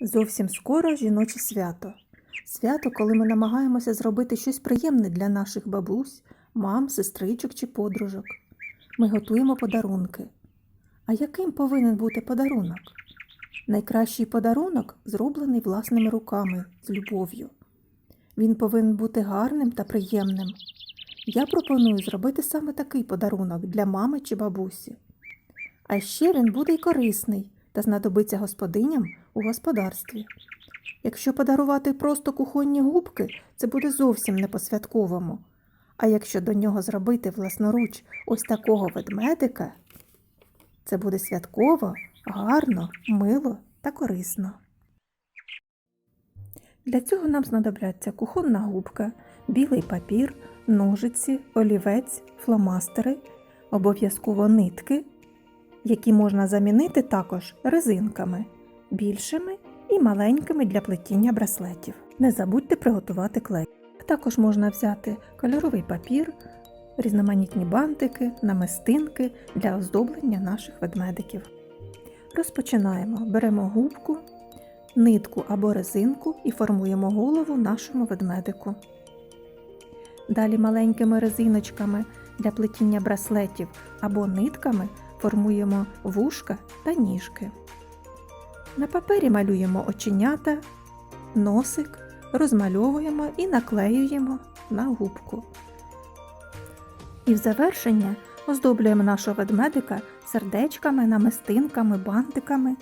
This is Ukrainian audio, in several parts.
Зовсім скоро жіноче свято. Свято, коли ми намагаємося зробити щось приємне для наших бабусь, мам, сестричок чи подружок. Ми готуємо подарунки. А яким повинен бути подарунок? Найкращий подарунок зроблений власними руками з любов'ю. Він повинен бути гарним та приємним. Я пропоную зробити саме такий подарунок для мами чи бабусі. А ще він буде й корисний та знадобиться господиням у господарстві. Якщо подарувати просто кухонні губки, це буде зовсім не по-святковому. А якщо до нього зробити власноруч ось такого ведмедика, це буде святково, гарно, мило та корисно. Для цього нам знадобляться кухонна губка, білий папір, ножиці, олівець, фломастери, обов'язково нитки, які можна замінити також резинками, більшими і маленькими для плетіння браслетів. Не забудьте приготувати клей. Також можна взяти кольоровий папір, різноманітні бантики, намистинки для оздоблення наших ведмедиків. Розпочинаємо. Беремо губку, нитку або резинку і формуємо голову нашому ведмедику. Далі маленькими резиночками для плетіння браслетів або нитками формуємо вушка та ніжки. На папері малюємо оченята, носик, розмальовуємо і наклеюємо на губку. І в завершення оздоблюємо нашого ведмедика сердечками, намистинками, бантиками.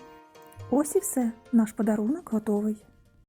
Ось і все, наш подарунок готовий.